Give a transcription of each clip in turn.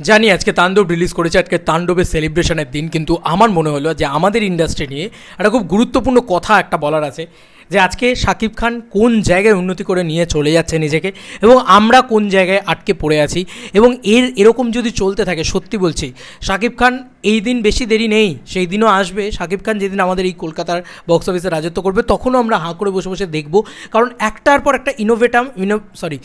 জানি আজকে তাণ্ডব রিলিজ করেছে, আজকে তাণ্ডবের সেলিব্রেশনের দিন, কিন্তু আমার মনে হলো যে আমাদের ইন্ডাস্ট্রি নিয়ে একটা খুব গুরুত্বপূর্ণ কথা একটা বলার আছে, যে আজকে শাকিব খান কোন জায়গায় উন্নতি করে নিয়ে চলে যাচ্ছে নিজেকে এবং আমরা কোন জায়গায় আটকে পড়ে আছি এবং এর, এরকম যদি চলতে থাকে, সত্যি বলছি শাকিব খান এই দিন বেশি দেরি নেই, সেই দিনও আসবে শাকিব খান যেদিন আমাদের এই কলকাতার বক্স অফিসে রাজত্ব করবে, তখনও আমরা হাঁ করে বসে বসে দেখব, কারণ একটার পর একটা ইনোভেটাম ইনো সরি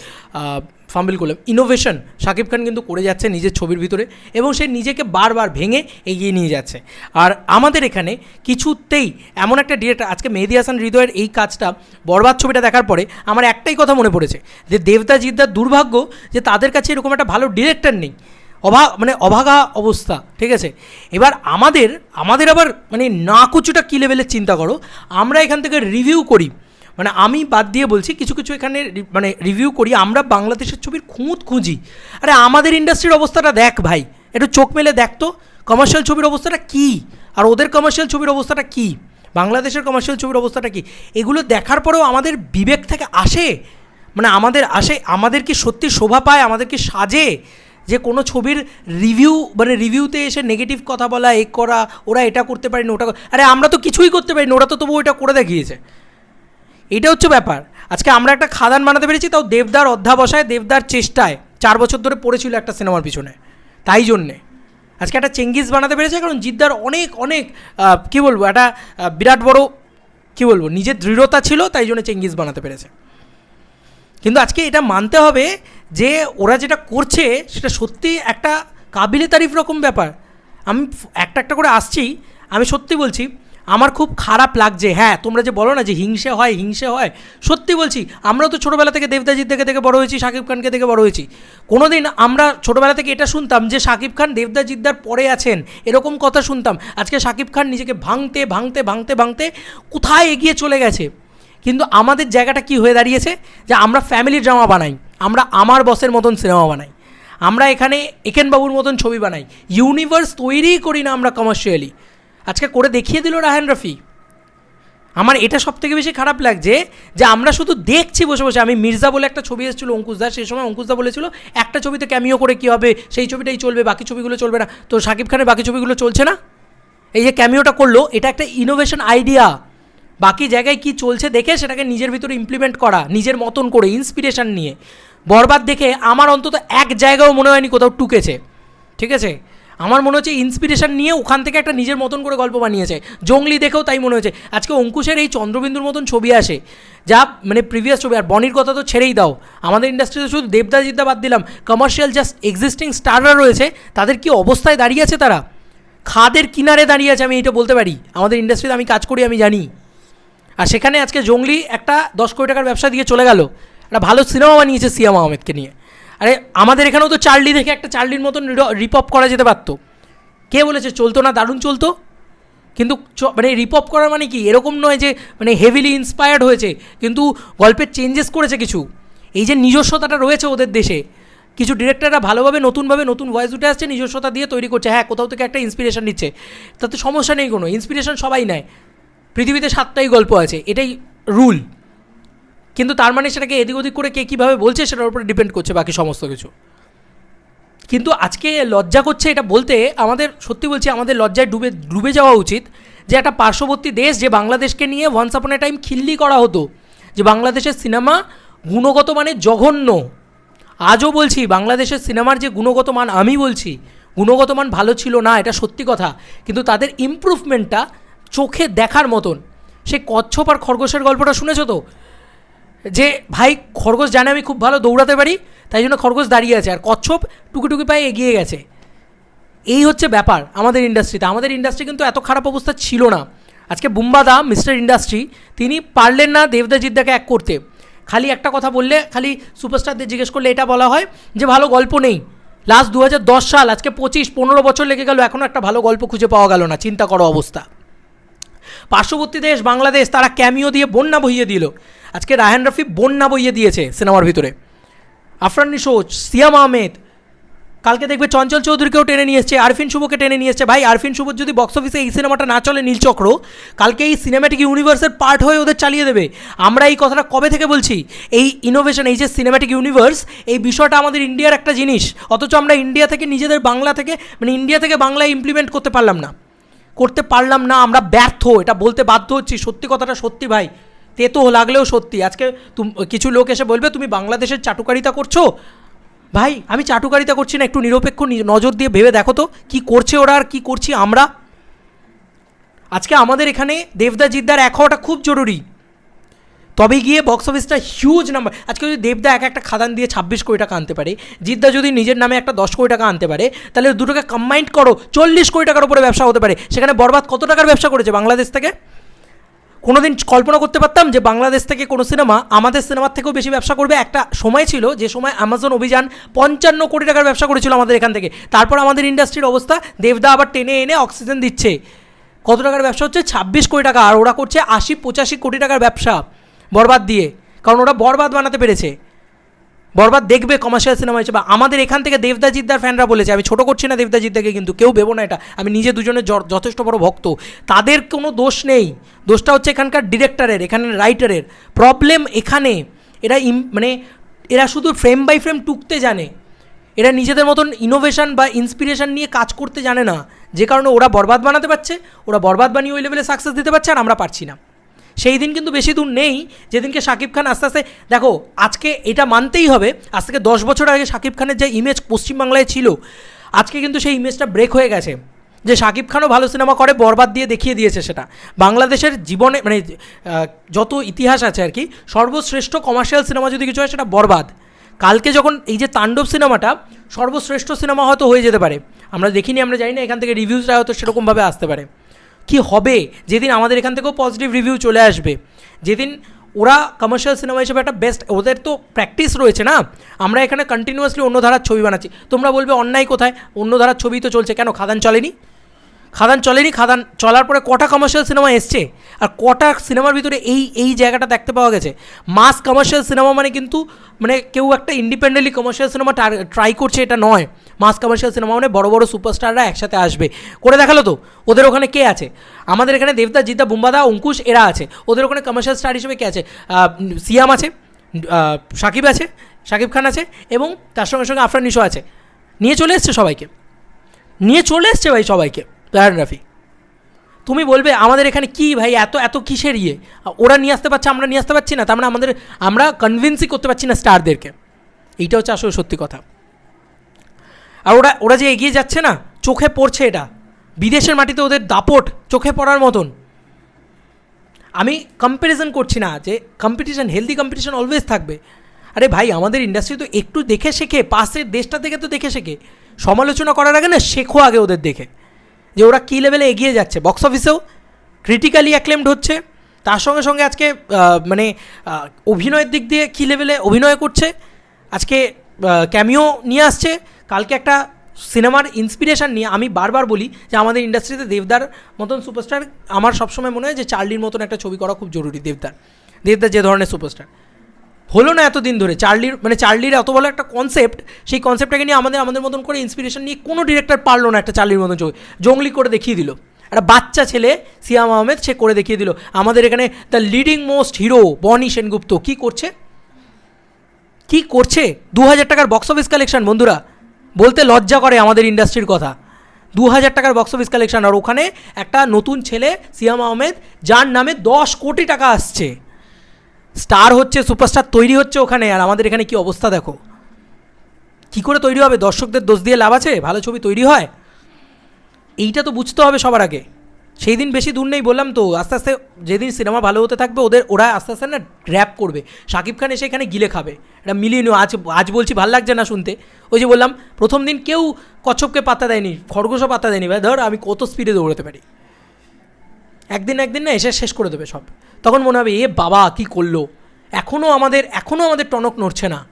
ফাম্বিল করলাম ইনোভেশন শাকিব খান কিন্তু করে যাচ্ছে নিজের ছবির ভিতরে এবং সে নিজেকে বারবার ভেঙে এগিয়ে নিয়ে যাচ্ছে। আর আমাদের এখানে কিছুতেই এমন একটা ডিরেক্টর আজকে মেহেদি হাসান হৃদয়ের এই কাজটা বরবাদ ছবিটা দেখার পরে আমার একটাই কথা মনে পড়েছে, যে দেবদা জিদ্দার দুর্ভাগ্য যে তাদের কাছে এরকম একটা ভালো ডিরেক্টর নেই। অভা মানে অভাগা অবস্থা, ঠিক আছে? এবার আমাদের আমাদের আবার মানে না কুচুটা কী লেভেলের চিন্তা করো? আমরা এখান থেকে রিভিউ করি। মানে আমি বাদ দিয়ে বলছি, কিছু কিছু এখানে মানে রিভিউ করি, আমরা বাংলাদেশের ছবির খুঁত খুঁজি। আরে আমাদের ইন্ডাস্ট্রির অবস্থাটা দেখ ভাই, একটু চোখ মেলে দেখ তো কমার্শিয়াল ছবির অবস্থাটা কী? আর ওদের কমার্শিয়াল ছবির অবস্থাটা কী? বাংলাদেশের কমার্শিয়াল ছবির অবস্থাটা কী? এগুলো দেখার পরেও আমাদের বিবেক থেকে আসে মানে আমাদের আসে, আমাদের কি সত্যি শোভা পায়, আমাদের কি সাজে, যে কোনো ছবির রিভিউ মানে রিভিউতে এসে নেগেটিভ কথা বলা, এ করা, ওরা এটা করতে পারেনি, ওটা আরে আমরা তো কিছুই করতে পারিনি, ওরা তো তবু ওটা করে দেখিয়েছে। এটা হচ্ছে ব্যাপার। আজকে আমরা একটা খাদান বানাতে পেরেছি, তাও দেবদার অধ্যাবসায়, দেবদার চেষ্টায়। চার বছর ধরে পড়েছিল একটা সিনেমার পিছনে। তাই জন্যে। আজকে একটা চেঙ্গিস বানাতে পেরেছে, কারণ জিদ্দার অনেক অনেক কি বলব, একটা বিরাট বড়, কি বলব, নিজের দৃঢ়তা ছিল, তাই জন্য চেঙ্গিস বানাতে পেরেছে। কিন্তু আজকে এটা মানতে হবে যে, ওরা যেটা করছে, সেটা সত্যি একটা কাবিলে তারিফ রকম ব্যাপার। আমি একটা একটা করে আসছি, আমি সত্যি বলছি আমার খুব খারাপ লাগছে হ্যাঁ তোমরা যে বলো না যে হিংসে হয় হিংসে হয়, সত্যি বলছি আমরাও তো ছোটোবেলা থেকে দেবদাজিৎ দেখে দেখে বড় হয়েছি শাকিব খানকে দেখে বড় হয়েছি। কোনোদিন আমরা ছোটোবেলা থেকে এটা শুনতাম যে শাকিব খান দেবদাজিদ্দার পরে আছেন, এরকম কথা শুনতাম। আজকে শাকিব খান নিজেকে ভাঙতে ভাঙতে ভাঙতে ভাঙতে কোথায় এগিয়ে চলে গেছে? কিন্তু আমাদের জায়গাটা কি হয়ে দাঁড়িয়েছে? যে আমরা ফ্যামিলি ড্রামা বানাই, আমরা আমার বসের মতন সিনেমা বানাই, আমরা এখানে একেনবাবুর মতন ছবি বানাই ইউনিভার্স তৈরিই করি না আমরা কমার্শিয়ালি আজকে করে দেখিয়ে দিল রাহান রফি। আমার এটা সব থেকে বেশি খারাপ লাগছে যে আমরা শুধু দেখছি বসে বসে। আমি মির্জা বলে একটা ছবি এসেছিল অঙ্কুশদা সেই সময় অঙ্কুশদা বলেছিল, একটা ছবিতে ক্যামিও করে কী হবে? সেই ছবিটাই চলবে, বাকি ছবিগুলো চলবে না। তো শাকিব খানের বাকি ছবিগুলো চলছে না? এই যে ক্যামিওটা করল, এটা একটা ইনোভেশন আইডিয়া বাকি জায়গায় কি চলছে দেখে সেটাকে নিজের ভিতরে ইমপ্লিমেন্ট করা, নিজের মতন করে ইন্সপিরেশন নিয়ে। বরবাদ দেখে আমার অন্তত এক জায়গাও মনে হয়নি কোথাও টুকেছে। ঠিক আছে? আমার মনে হচ্ছে ইন্সপিরেশন নিয়ে ওখান থেকে একটা নিজের মতন করে গল্প বানিয়েছে। জঙ্গলি দেখেও তাই মনে হয়েছে। আজকে অঙ্কুশের এই চন্দ্রবিন্দুর মতন ছবি আসে, যা মানে প্রিভিয়াস ছবি, আর বনির কথা তো ছেড়েই দাও। আমাদের ইন্ডাস্ট্রিতে শুধু দেবদা জিদ্দা বাদ দিলাম কমার্শিয়াল জাস্ট এক্সিস্টিং স্টাররা রয়েছে, তাদের কি অবস্থায় দাঁড়িয়ে আছে তারা? খাদের কিনারে দাঁড়িয়ে আছে, আমি এটা বলতে পারি। আমাদের ইন্ডাস্ট্রিতে আমি কাজ করি, আমি জানি। আর সেখানে আজকে জঙ্গলি একটা দশ কোটি টাকার ব্যবসা দিয়ে চলে গেল। একটা ভালো সিনেমা বানিয়েছে সিয়াম আহমেদকে নিয়ে। আরে, আমাদের এখানেও তো চার্লি দেখে একটা চার্লির মতন রিপপ করা যেতে পারতো। কে বলেছে, চলতো না, দারুণ চলতো? কিন্তু মানে রিপপ করার মানে কি? এরকম নয় যে মানে হেভিলি ইন্সপায়ার্ড হয়েছে, কিন্তু গল্পের চেঞ্জেস করেছে কিছু। এই যে নিজস্বতাটা রয়েছে ওদের দেশে, কিছু ডিরেক্টররা ভালোভাবে, নতুনভাবে নতুন ভয়েস উঠে আসছে, নিজস্বতা দিয়ে তৈরি করছে। হ্যাঁ কোথাও থেকে একটা ইন্সপিরেশন নিচ্ছে। তাতে সমস্যা নেই কোনো ইন্সপিরেশন সবাই নেয়। পৃথিবীতে সাতটাই গল্প আছে, এটাই রুল কিন্তু তার মানে সেটাকে এদিক ওদিক করে কে কীভাবে বলছে সেটার উপরে ডিপেন্ড করছে বাকি সমস্ত কিছু। কিন্তু আজকে লজ্জা করছে এটা বলতে আমাদের, সত্যি বলছি আমাদের লজ্জায় ডুবে ডুবে যাওয়া উচিত যে একটা পার্শ্ববর্তী দেশ যে বাংলাদেশকে নিয়ে ওয়ান্স আপন এ টাইম খিল্লি করা হতো, যে বাংলাদেশের সিনেমা গুণগত মানে জঘন্য। আজও বলছি বাংলাদেশের সিনেমার যে গুণগত মান, আমি বলছি গুণগত মান ভালো ছিল না, এটা সত্যি কথা। কিন্তু তাদের ইমপ্রুভমেন্টটা চোখে দেখার মতন। সেই কচ্ছপ আর খরগোশের গল্পটা শুনেছো তো? যে, ভাই, খরগোশ জানে আমি খুব ভালো দৌড়াতে পারি, তাই জন্য খরগোশ দাঁড়িয়ে আছে, আর কচ্ছপ টুকি টুকি পায়ে এগিয়ে গেছে। এই হচ্ছে ব্যাপার আমাদের ইন্ডাস্ট্রিতে আমাদের ইন্ডাস্ট্রি কিন্তু এত খারাপ অবস্থা ছিল না। আজকে বুম্বাদা মিস্টার ইন্ডাস্ট্রি, তিনি পারলেন না দেবদা জিদ্দাকে এক করতে। খালি একটা কথা বললে, খালি সুপারস্টারদের জিজ্ঞেস করলে এটা বলা হয় যে, ভালো গল্প নেই। লাস্ট দু হাজার দশ সাল, আজকে পঁচিশ, পনেরো বছর লেগে গেল এখনও একটা ভালো গল্প খুঁজে পাওয়া গেল না। চিন্তা করো অবস্থা। পার্শ্ববর্তী দেশ, বাংলাদেশ, তারা ক্যামিও দিয়ে বন্যা বইয়ে দিল। আজকে রায়হান রফি বন্যা বইয়ে দিয়েছে সিনেমার ভিতরে। আফরান নিশোজ সিয়াম আহমেদ, কালকে দেখবে চঞ্চল চৌধুরীকেও টেনে নিয়ে এসছে, আরফিন শুভকে টেনে নিয়ে এসছে। ভাই, আরফিন শুভ যদি বক্স অফিসে এই সিনেমাটা না চলে নীলচক্র কালকে এই সিনেমাটিক ইউনিভার্সের পার্ট হয়ে ওদের চালিয়ে দেবে। আমরা এই কথাটা কবে থেকে বলছি? এই ইনোভেশন এই যে সিনেমাটিক ইউনিভার্স এই বিষয়টা আমাদের ইন্ডিয়ার একটা জিনিস। অথচ আমরা ইন্ডিয়া থেকে, নিজেদের বাংলা থেকে মানে ইন্ডিয়া থেকে বাংলায় ইমপ্লিমেন্ট করতে পারলাম না। করতে পারলাম না, আমরা ব্যর্থ, এটা বলতে বাধ্য হচ্ছি। সত্যি কথাটা সত্যি, ভাই। তেতো লাগলেও সত্যি। আজকে কিছু লোক এসে বলবে, তুমি বাংলাদেশের চাটুকারিতা করছ? ভাই, আমি চাটুকারিতা করছি না, একটু নিরপেক্ষ নজর দিয়ে ভেবে দেখো তো, কী করছে ওরা আর কী করছি আমরা? আজকে আমাদের এখানে দেবদা জিদ্দার এক হওয়াটা খুব জরুরি। তবে গিয়ে বক্স অফিসটা হিউজ নাম্বার আজকে যদি দেবদা এক একটা খাদান দিয়ে ছাব্বিশ কোটি টাকা আনতে পারে, জিদ্দা যদি নিজের নামে একটা দশ কোটি টাকা আনতে পারে, তাহলে দুটোকে কম্বাইন্ড করো, চল্লিশ কোটি টাকার উপরে ব্যবসা হতে পারে। সেখানে বরবাদ কত টাকার ব্যবসা করেছে বাংলাদেশ থেকে? কোনোদিন কল্পনা করতে পারতাম যে বাংলাদেশ থেকে কোনো সিনেমা আমাদের সিনেমার থেকেও বেশি ব্যবসা করবে। একটা সময় ছিল যে সময় অ্যামাজন অভিযান পঞ্চান্ন কোটি টাকার ব্যবসা করেছিল আমাদের এখান থেকে। তারপর আমাদের ইন্ডাস্ট্রির অবস্থা, দেবদা আবার টেনে এনে অক্সিজেন দিচ্ছে। কত টাকার ব্যবসা হচ্ছে? ছাব্বিশ কোটি টাকা। আর ওরা করছে আশি পঁচাশি কোটি টাকার ব্যবসা বরবাদ দিয়ে। কারণ ওরা বরবাদ বানাতে পেরেছে। বরবাদ দেখবে কমার্শিয়াল সিনেমা হিসেবে। আমাদের এখান থেকে দেবদা জিদ্দার ফ্যানরা বলেছে, আমি ছোটো করছি না দেবদা জিদ্দাকে কিন্তু, কেউ ভেবো না এটা। আমি নিজে দুজনের যথেষ্ট বড় ভক্ত। তাদের কোনো দোষ নেই। দোষটা হচ্ছে এখানকার ডিরেক্টরের এখানে রাইটারের প্রবলেম এখানে, এরা ইম মানে এরা শুধু ফ্রেম বাই ফ্রেম টুকতে জানে। এরা নিজেদের মতন ইনোভেশন বা ইন্সপিরেশন নিয়ে কাজ করতে জানে না। যে কারণে ওরা বরবাদ বানাতে পারছে, ওরা বরবাদ বানিয়ে ওই লেভেলে সাকসেস দিতে পারছে, আর আমরা পারছি না। সেই দিন কিন্তু বেশি দূর নেই, যেদিনকে শাকিব খান আস্তে আস্তে, দেখো, আজকে এটা মানতেই হবে, আজ থেকে দশ বছর আগে শাকিব খানের যে ইমেজ পশ্চিমবাংলায় ছিল, আজকে কিন্তু সেই ইমেজটা ব্রেক হয়ে গেছে, যে শাকিব খানও ভালো সিনেমা করে, বরবাদ দিয়ে দেখিয়ে দিয়েছে সেটা। বাংলাদেশের জীবনে মানে যত ইতিহাস আছে আর কি, সর্বশ্রেষ্ঠ কমার্শিয়াল সিনেমা যদি কিছু হয়, সেটা বরবাদ। কালকে যখন এই যে তাণ্ডব সিনেমাটা সর্বশ্রেষ্ঠ সিনেমা হয়তো হয়ে যেতে পারে। আমরা দেখিনি, আমরা জানি না, এখান থেকে রিভিউসটা হয়তো সেরকমভাবে আসতে পারে। কি হবে? যেদিন আমাদের এখান থেকেও পজিটিভ রিভিউ চলে আসবে। যেদিন ওরা কমার্শিয়াল সিনেমা হিসেবে একটা বেস্ট ওদের তো প্র্যাকটিস রয়েছে না? আমরা এখানে কন্টিনিউয়াসলি অন্য ধারার ছবি বানাচ্ছি। তোমরা বলবে, অন্যায় কোথায়? অন্য ধারার ছবি তো চলছে কেন? খাদান চলেনি? খাদান চলেনি, খাদান চলার পরে কটা কমার্শিয়াল সিনেমা এসছে? আর কটা সিনেমার ভিতরে এই এই জায়গাটা দেখতে পাওয়া গেছে? মাস কমার্শিয়াল সিনেমা মানে কিন্তু মানে কেউ একটা ইন্ডিপেন্ডেন্টলি কমার্শিয়াল সিনেমা ট্রাই করছে, এটা নয়। মাস কমার্শিয়াল সিনেমা মানে বড় বড় সুপারস্টাররা একসাথে আসবে। করে দেখাল তো, ওদের ওখানে কে আছে? আমাদের এখানে দেবদা, জিদ্দা বুম্বাদা অঙ্কুশ, এরা আছে। ওদের ওখানে কমার্শিয়াল স্টার হিসেবে কে আছে? সিয়াম আছে সাকিব আছে, সাকিব খান আছে এবং তার সঙ্গে সঙ্গে আফরান নিশো আছে। নিয়ে চলে এসছে সবাইকে। নিয়ে চলে এসছে ভাই সবাইকে রাফি। তুমি বলবে, আমাদের এখানে কি ভাই, এত এত কিসের ইয়ে? ওরা নিয়ে আসতে পারছে, আমরা নিয়ে আসতে পারছি না, তার মানে আমাদের, আমরা কনভিন্সই করতে পারছি না স্টারদেরকে এইটা হচ্ছে আসলে সত্যি কথা। আর ওরা ওরা যে এগিয়ে যাচ্ছে না, চোখে পড়ছে এটা। বিদেশের মাটিতে ওদের দাপট চোখে পড়ার মতন। আমি কম্প্যারিজন করছি না যে কম্পিটিশন হেলদি কম্পিটিশন অলওয়েজ থাকবে। আরে ভাই, আমাদের ইন্ডাস্ট্রি তো একটু দেখে শেখে, পাশের দেশটা থেকে তো দেখে শেখে। সমালোচনা করার আগে না, শেখো আগে ওদের দেখে। যে ওরা কী লেভেলে এগিয়ে যাচ্ছে। বক্স অফিসেও ক্রিটিক্যালি অ্যাক্লেমড হচ্ছে। তার সঙ্গে সঙ্গে আজকে মানে অভিনয়ের দিক দিয়ে কী লেভেলে অভিনয় করছে। আজকে ক্যামিও নিয়ে আসছে। কালকে একটা সিনেমার ইন্সপিরেশন নিয়ে আমি বারবার বলি যে আমাদের ইন্ডাস্ট্রিতে দেবদার মতন সুপারস্টার আমার সবসময় মনে হয় যে চার্লির মতন একটা ছবি করা খুব জরুরি, দেবদার। দেবদার যে ধরনের সুপারস্টার হলো না এতদিন ধরে চার্লির মানে চার্লির এত বড় একটা কনসেপ্ট সেই কনসেপ্টটাকে নিয়ে আমাদের আমাদের মতন করে ইন্সপিরেশন নিয়ে কোনো ডিরেক্টর পারল না একটা চার্লির মতন ছবি। জঙ্গলি করে দেখিয়ে দিল। একটা বাচ্চা ছেলে, সিয়াম আহমেদ, সে করে দেখিয়ে দিল। আমাদের এখানে দ্য লিডিং মোস্ট হিরো বনি সেনগুপ্ত। কী করছে? কি করছে? দু হাজার টাকার বক্স অফিস কালেকশন বন্ধুরা। বলতে লজ্জা করে আমাদের ইন্ডাস্ট্রির কথা। দু হাজার টাকার বক্স অফিস কালেকশন আর ওখানে একটা নতুন ছেলে, সিয়াম আহমেদ, যার নামে দশ কোটি টাকা আসছে। স্টার হচ্ছে সুপারস্টার তৈরি হচ্ছে ওখানে, আর আমাদের এখানে কি অবস্থা দেখো। কি করে তৈরি হবে? দর্শকদের দোষ দিয়ে লাভ আছে? ভালো ছবি তৈরি হয়? এইটা তো বুঝতে হবে সবার আগে। সেই দিন বেশি দূর নেই বললাম তো, আস্তে আস্তে যেদিন সিনেমা ভালো হতে থাকবে, ওদের, ওরা আস্তে আস্তে না র্যাপ করবে। শাকিব খান এসে এখানে গিলে খাবে। এটা মিলিয়ে নিও, আজ আজ বলছি ভালো লাগছে না শুনতে। ওই যে বললাম, প্রথম দিন কেউ কচ্ছপকে পাত্তা দেয়নি, খরগোশও পাত্তা দেয়নি, ভাই, ধর আমি কত স্পিডে দৌড়াতে পারি। একদিন একদিন না এসে শেষ করে দেবে সব। তখন মনে হবে, এ বাবা, কি করল? এখনও আমাদের এখনও আমাদের টনক নড়ছে না।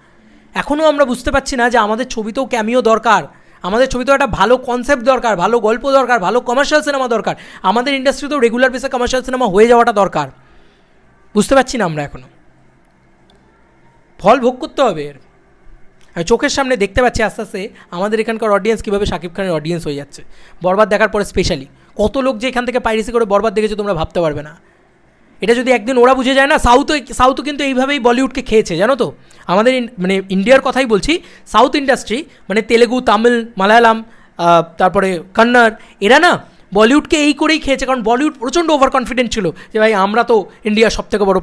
এখনও আমরা বুঝতে পারছি না যে আমাদের ছবিতেও ক্যামিও দরকার। আমাদের ছবিতেও একটা ভালো কনসেপ্ট দরকার, ভালো গল্প দরকার, ভালো কমার্শিয়াল সিনেমা দরকার। আমাদের ইন্ডাস্ট্রিতেও রেগুলার বেসে কমার্শিয়াল সিনেমা হয়ে যাওয়াটা দরকার। বুঝতে পারছি না আমরা এখনও ফল ভোগ করতে হবে এর। চোখের সামনে দেখতে পাচ্ছি আস্তে আস্তে আমাদের এখানকার অডিয়েন্স কীভাবে শাকিব খানের অডিয়েন্স হয়ে যাচ্ছে। বরবাদ দেখার পরে স্পেশালি কত লোক যে এখান থেকে পাইরেসি করে বরবাদ দেখেছে তোমরা ভাবতে পারবে না। এটা যদি একদিন ওরা বুঝে যায় না সাউথ সাউথ কিন্তু এইভাবেই বলিউডকে খেয়েছে, জানো তো? আমাদের মানে ইন্ডিয়ার কথাই বলছি সাউথ ইন্ডাস্ট্রি মানে তেলেগু তামিল মালায়ালাম তারপরে কন্নড় এরা না বলিউডকে এই করেই খেয়েছে, কারণ বলিউড প্রচণ্ড ওভার কনফিডেন্ট ছিল যে ভাই আমরা তো ইন্ডিয়ার সবথেকে বড়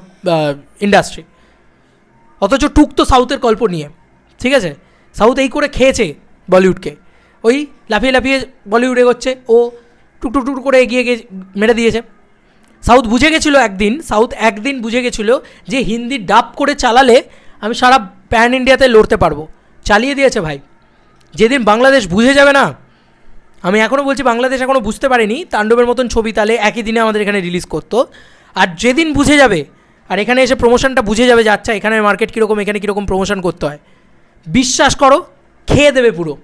ইন্ডাস্ট্রি অথচ টুক তো সাউথের গল্প নিয়ে, ঠিক আছে? সাউথ এই করে খেয়েছে বলিউডকে ওই লাফিয়ে লাফিয়ে বলিউড এগোচ্ছে, ও টুক টুক টুক করে এগিয়ে গিয়ে মেরে দিয়েছে। সাউথ বুঝে গেছিল একদিন, সাউথ একদিন বুঝে গেছিল যে হিন্দি ডাব করে চালালে আমি সারা প্যান ইন্ডিয়াতে লড়তে পারব। চালিয়ে দিয়েছে ভাই। যেদিন বাংলাদেশ বুঝে যাবে না, আমি এখনও বলছি বাংলাদেশ এখনও বুঝতে পারেনি, তাণ্ডবের মতন ছবি তালে একই দিনে আমাদের এখানে রিলিজ করতো। আর যেদিন বুঝে যাবে, আর এখানে এসে প্রমোশনটা বুঝে যাবে যে আচ্ছা এখানে মার্কেট কীরকম, এখানে কীরকম প্রমোশন করতে হয়। বিশ্বাস করো, খেয়ে দেবে পুরো।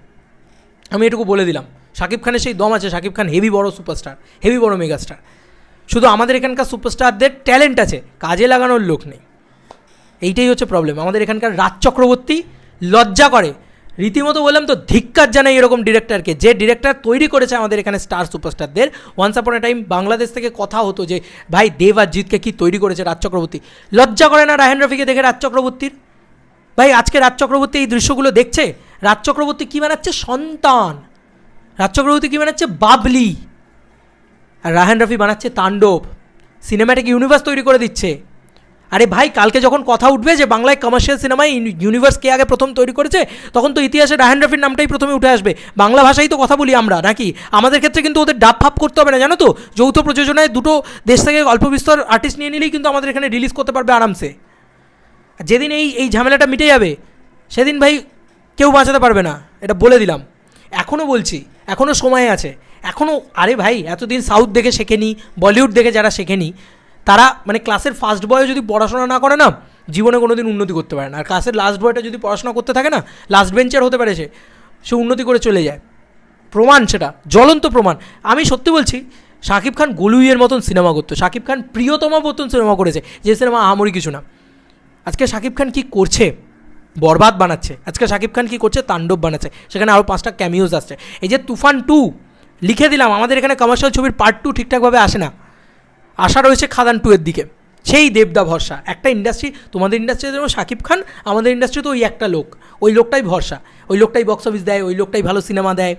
আমি এটুকু বলে দিলাম। শাকিব খানের সেই দম আছে, শাকিব খান হেভি বড় সুপারস্টার হেভি বড় মেগাস্টার শুধু আমাদের এখানকার সুপারস্টারদের ট্যালেন্ট আছে, কাজে লাগানোর লোক নেই। এইটাই হচ্ছে প্রবলেম আমাদের এখানকার রাজ চক্রবর্তী লজ্জা করে। রীতিমতো বললাম তো ধিক্কার জানাই এরকম ডিরেক্টরকে যে ডিরেক্টর তৈরি করেছে আমাদের এখানে স্টার সুপারস্টারদের ওয়ান্স আপন এ টাইম বাংলাদেশ থেকে কথা হতো যে, ভাই, দেব আর জিতকে কী তৈরি করেছে রাজ চক্রবর্তী? লজ্জা করে না রাহেন রফিকে দেখে রাজ চক্রবর্তীর? ভাই, আজকে রাজ চক্রবর্তী এই দৃশ্যগুলো দেখছে? রাজ চক্রবর্তী কী বানাচ্ছে? সন্তান। রাজ চক্রবর্তী কী বানাচ্ছে? বাবলি। আর রাহান রফি বানাচ্ছে তাণ্ডব। সিনেম্যাটিক ইউনিভার্স তৈরি করে দিচ্ছে। আরে ভাই, কালকে যখন কথা উঠবে যে বাংলায় কমার্শিয়াল সিনেমায় ইউনিভার্স কে আগে প্রথম তৈরি করেছে, তখন তো ইতিহাসে রাহান রফির নামটাই প্রথমে উঠে আসবে। বাংলা ভাষাই তো কথা বলি আমরা, নাকি? আমাদের ক্ষেত্রে কিন্তু ওদের ডাব ফাপ করতে হবে না, জানো তো? যৌথ প্রযোজনায় দুটো দেশ থেকে অল্প বিস্তর আর্টিস্ট নিয়ে নিলেই কিন্তু আমাদের এখানে রিলিজ করতে পারবে আরামসে। যেদিন এই এই ঝামেলাটা মিটে যাবে, সেদিন ভাই কেউ বাঁচাতে পারবে না, এটা বলে দিলাম। এখনও বলছি এখনও সময় আছে। এখনও আরে ভাই, এতদিন সাউথ দেখে শেখেনি বলিউড দেখে যারা শেখেনি, তারা মানে ক্লাসের ফার্স্ট বয়ে যদি পড়াশোনা না করে না, জীবনে কোনো দিন উন্নতি করতে পারে না। আর ক্লাসের লাস্ট বয়টা যদি পড়াশোনা করতে থাকে না লাস্ট বেঞ্চার হতে পারে সে সে উন্নতি করে চলে যায়। প্রমাণ সেটা, জ্বলন্ত প্রমাণ। আমি সত্যি বলছি, শাকিব খান গলুইয়ের মতন সিনেমা করতো। শাকিব খান প্রিয়তম মতন সিনেমা করেছে, যে সিনেমা আহামরি কিছু না। আজকে শাকিব খান কি করছে? বরবাদ বানাচ্ছে। আজকে শাকিব খান কি করছে? তাণ্ডব বানাচ্ছে। সেখানে আরও পাঁচটা ক্যামিওজ আসছে। এই যে তুফান টু লিখে দিলাম, আমাদের এখানে কমার্শিয়াল ছবির পার্ট টু ঠিকঠাকভাবে আসে না। আশা রয়েছে খাদান টু এর দিকে। সেই দেবদা ভরসা। একটা ইন্ডাস্ট্রি তোমাদের ইন্ডাস্ট্রিতে যেমন শাকিব খান, আমাদের ইন্ডাস্ট্রি তো ওই একটা লোক। ওই লোকটাই ভরসা। ওই লোকটাই বক্স অফিস দেয়, ওই লোকটাই ভালো সিনেমা দেয়।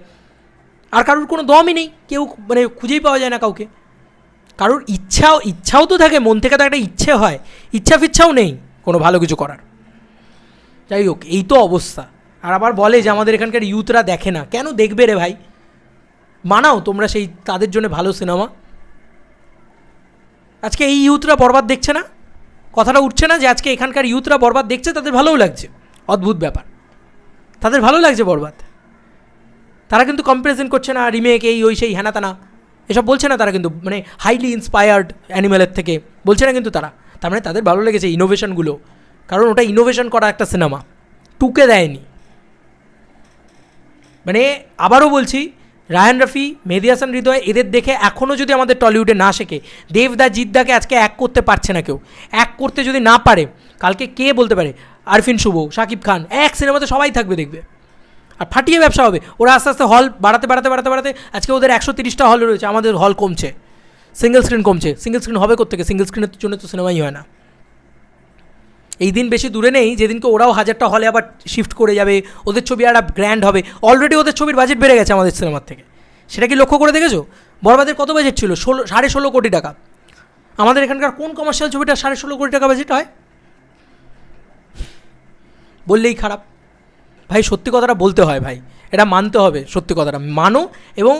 আর কারোর কোনো দমই নেই। কেউ মানে খুঁজেই পাওয়া যায় না কাউকে। কারোর ইচ্ছাও ইচ্ছাও তো থাকে, মন থেকে তো একটা ইচ্ছে হয়। ইচ্ছা ফিচ্ছাও নেই কোনো ভালো কিছু করার। যাই হোক, এই তো অবস্থা। আর আবার বলে যে আমাদের এখানকার ইউথরা দেখে না। কেন দেখবে রে ভাই? মানাও তোমরা সেই তাদের জন্য ভালো সিনেমা। আজকে এই ইউথরা বরবাদ দেখছে না? কথাটা উঠছে না যে আজকে এখানকার ইউথরা বরবাদ দেখছে, তাদের ভালোও লাগছে। অদ্ভুত ব্যাপার। তাদের ভালো লাগছে বরবাদ। তারা কিন্তু কম্পারিজন করছে না রিমেক এই, ওই, সেই হ্যানা তানা এসব বলছে না তারা কিন্তু মানে হাইলি ইন্সপায়ার্ড অ্যানিমেলের থেকে। বলছে না কিন্তু তারা। তার মানে তাদের ভালো লেগেছে ইনোভেশনগুলো কারণ ওটা ইনোভেশন করা একটা সিনেমা। টুকে দেয়নি। মানে আবারও বলছি রায়ান রফি, মেহেদি হাসান হৃদয়, এদের দেখে এখনও যদি আমাদের টলিউডে না শেখে, দেবদা জিদ্দাকে আজকে এক করতে পারছে না কেউ। এক করতে যদি না পারে, কালকে কে বলতে পারে? আরফিন শুভ, শাকিব খান, এক সিনেমাতে সবাই থাকবে দেখবে। আর ফাটিয়ে ব্যবসা হবে। ওরা আস্তে আস্তে হল বাড়াতে বাড়াতে বাড়াতে বাড়াতে, আজকে ওদের একশো তিরিশটা হল রয়েছে, আমাদের হল কমছে। সিঙ্গেল স্ক্রিন কমছে। সিঙ্গেল স্ক্রিন হবে কোথেকে সিঙ্গেল স্ক্রিনের জন্য তো সিনেমাই হয় না। এই দিন বেশি দূরে নেই, যেদিনকে ওরাও হাজারটা হলে আবার শিফট করে যাবে, ওদের ছবি আর গ্র্যান্ড হবে। অলরেডি ওদের ছবির বাজেট বেড়ে গেছে আমাদের সিনেমার থেকে। সেটা কি লক্ষ্য করে দেখেছ? বরবাদের কত বাজেট ছিল? ষোলো, সাড়ে ষোলো কোটি টাকা। আমাদের এখানকার কোন কমার্শিয়াল ছবিটা সাড়ে ষোলো কোটি টাকা বাজেট হয়? বললেই খারাপ। ভাই, সত্যি কথাটা বলতে হয় ভাই। এটা মানতে হবে, সত্যি কথাটা। মানো এবং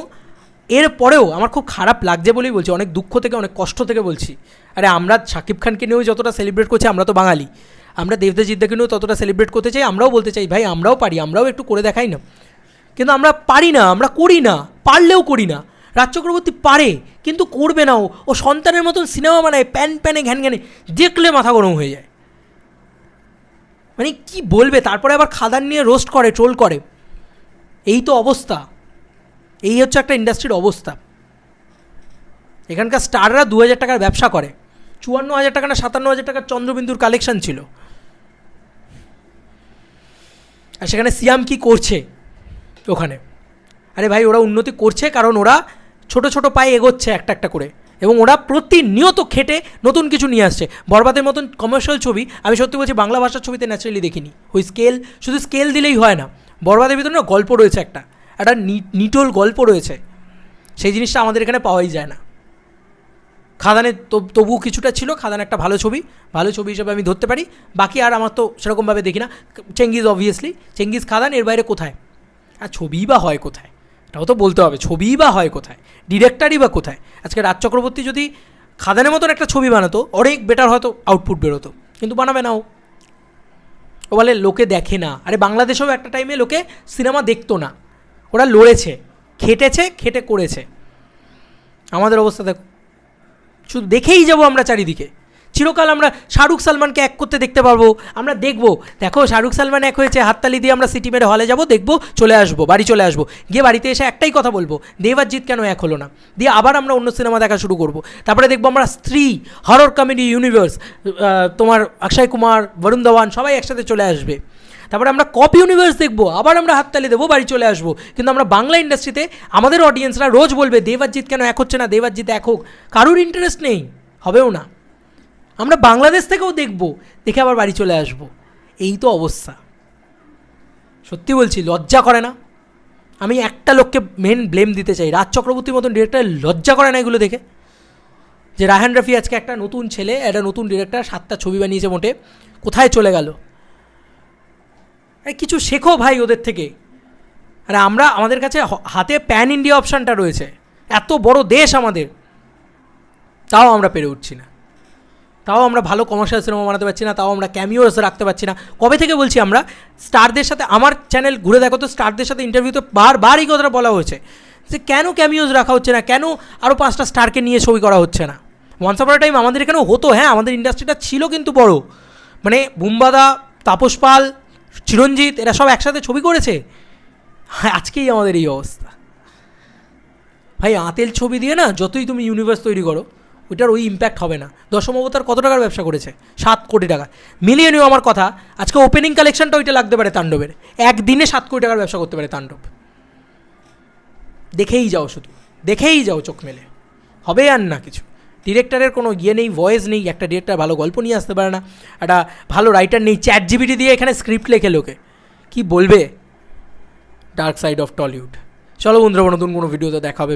এর পরেও আমার খুব খারাপ লাগছে বলেই বলছি, অনেক দুঃখ থেকে, অনেক কষ্ট থেকে বলছি। আরে আমরা শাকিব খানকে নিয়েও যতটা সেলিব্রেট করছি, আমরা তো বাঙালি। আমরা দেবদা জিদ্দাকে নিয়েও ততটা সেলিব্রেট করতে চাই, আমরাও বলতে চাই, ভাই, আমরাও পারি, আমরাও একটু করে দেখাই না। কিন্তু আমরা পারি না, আমরা করি না, পারলেও করি না। রাজ চক্রবর্তী পারে, কিন্তু করবে না ও। সন্তানের মতন সিনেমা বানায়, প্যান প্যানে ঘ্যান ঘ্যানে, দেখলে মাথা গরম হয়ে যায়। মানে কি বলবে? তারপরে আবার খাদান নিয়ে রোস্ট করে ট্রোল করে। এই তো অবস্থা। এই হচ্ছে একটা ইন্ডাস্ট্রির অবস্থা। এখানকার স্টাররা দু হাজার টাকার ব্যবসা করে। চুয়ান্ন হাজার টাকা না সাতান্ন হাজার টাকার চন্দ্রবিন্দুর কালেকশন ছিল। আর সেখানে সিয়াম কি করছে? ওখানে। আরে ভাই, ওরা উন্নতি করছে কারণ ওরা ছোট ছোট পায়ে এগোচ্ছে একটা একটা করে। এবং ওরা প্রতিনিয়ত খেটে নতুন কিছু নিয়ে আসছে। বরবাদের মতন কমার্শিয়াল ছবি, আমি সত্যি বলছি বাংলা ভাষার ছবিতে ন্যাচারালি দেখিনি। ওই স্কেল শুধু স্কেল দিলেই হয় না। বরবাদের ভিতরে না গল্প রয়েছে একটা। একটা নিটোল গল্প রয়েছে। সেই জিনিসটা আমাদের এখানে পাওয়াই যায় না। খাদানে তো- তবুও কিছুটা ছিল, খাদান একটা ভালো ছবি ভালো ছবি হিসেবে আমি ধরতে পারি। বাকি আর আমার তো সেরকমভাবে দেখি না। চেঙ্গিজ অবভিয়াসলি চেঙ্গিজ খাদান, এর বাইরে কোথায়? আর ছবিই বা হয় কোথায়? এটাও তো বলতে হবে, ছবিই বা হয় কোথায়? ডিরেক্টরই বা কোথায়? আজকে রাজ চক্রবর্তী যদি খাদানের মতন একটা ছবি বানাতো, অনেক বেটার হয়তো আউটপুট বেরোতো। কিন্তু বানাবে না ও। ও বলে, লোকে দেখে না। আরে, বাংলাদেশেও একটা টাইমে লোকে সিনেমা দেখতো না। ওরা লড়েছে, খেটেছে, খেটে করেছে। আমাদের অবস্থা দেখো। শুধু দেখেই যাব আমরা চারিদিকে। চিরকাল আমরা শাহরুখ সালমানকে এক করতে দেখতে পারব, আমরা দেখব। দেখো, শাহরুখ সালমান এক হয়েছে, হাততালি দিয়ে আমরা সিটি মেরে হলে যাব, দেখব, চলে আসব, বাড়ি চলে আসব। গিয়ে বাড়িতে এসে একটাই কথা বলব দেবাজিৎ কেন এক হলো না? দিয়ে আবার আমরা অন্য সিনেমা দেখা শুরু করব। তারপরে দেখব আমরা স্ত্রী হরর কমেডি ইউনিভার্স তোমার অক্ষয় কুমার, বরুণ ধাওয়ান সবাই একসাথে চলে আসবে। তারপরে আমরা কপি ইউনিভার্স দেখব, আবার আমরা হাততালি দেবো, বাড়ি চলে আসব। কিন্তু আমরা বাংলা ইন্ডাস্ট্রিতে আমাদের অডিয়েন্সরা রোজ বলবে দেবাজিৎ কেন এক হচ্ছে না? দেবাজিৎ এক হোক। কারোর ইন্টারেস্ট নেই, হবেও না। আমরা বাংলাদেশ থেকেও দেখব, দেখে আবার বাড়ি চলে আসব। এই তো অবস্থা। সত্যি বলছি, লজ্জা করে না। আমি একটা লোককে মেন ব্লেম দিতে চাই। রাজ চক্রবর্তীর মতন ডিরেক্টর লজ্জা করে না এগুলো দেখে? যে রাহান রাফি আজকে একটা নতুন ছেলে, একটা নতুন ডিরেক্টর সাতটা ছবি বানিয়েছে মোটে। কোথায় চলে গেল? আরে কিছু শেখো ভাই ওদের থেকে। আরে আমরা আমাদের কাছে হাতে প্যান ইন্ডিয়া অপশানটা রয়েছে। এত বড় দেশ আমাদের। তাও আমরা পেরে উঠছি না। তাও আমরা ভালো কমার্শিয়াল সিনেমা বানাতে পারছি না, তাও আমরা ক্যামিওস রাখতে পারছি না। কবে থেকে বলছি আমরা? স্টারদের সাথে, আমার চ্যানেল ঘুরে দেখো তো, স্টারদের সাথে ইন্টারভিউতে বারবার এই কথাটা বলা হয়েছে। যে কেন ক্যামিওস রাখা হচ্ছে না? কেন আরও পাঁচটা স্টারকে নিয়ে ছবি করা হচ্ছে না? ওয়ান্স আপর টাইম আমাদের এখানেও হতো হ্যাঁ আমাদের ইন্ডাস্ট্রিটা ছিল কিন্তু বড়। মানে বুম্বাদা, তাপস পাল চিরঞ্জিত, এরা সব একসাথে ছবি করেছে? হ্যাঁ আজকেই আমাদের এই অবস্থা। ভাই, আতেল ছবি দিয়ে না যতই তুমি ইউনিভার্স তৈরি করো, ওইটার ওই ইম্প্যাক্ট হবে না। দশম অবতার কত টাকার ব্যবসা করেছে? সাত কোটি টাকা। মিলিয়ে নিও আমার কথা, আজকে ওপেনিং কালেকশনটা ওইটা লাগতে পারে তাণ্ডবের। একদিনে সাত কোটি টাকার ব্যবসা করতে পারে তাণ্ডব। দেখেই যাও শুধু, দেখেই যাও চোখ মেলে। হবে আর না কিছু। ডিরেক্টরের কোনো ইয়ে নেই ভয়েস নেই, একটা ডিরেক্টর ভালো গল্প নিয়ে আসতে পারে না, একটা ভালো রাইটার নেই চ্যাট জিবিটি দিয়ে এখানে স্ক্রিপ্ট লেখে লোকে। কি বলবে? ডার্ক সাইড অফ টলিউড চলো বন্ধুরা, নতুন কোনো ভিডিওতে দেখা হবে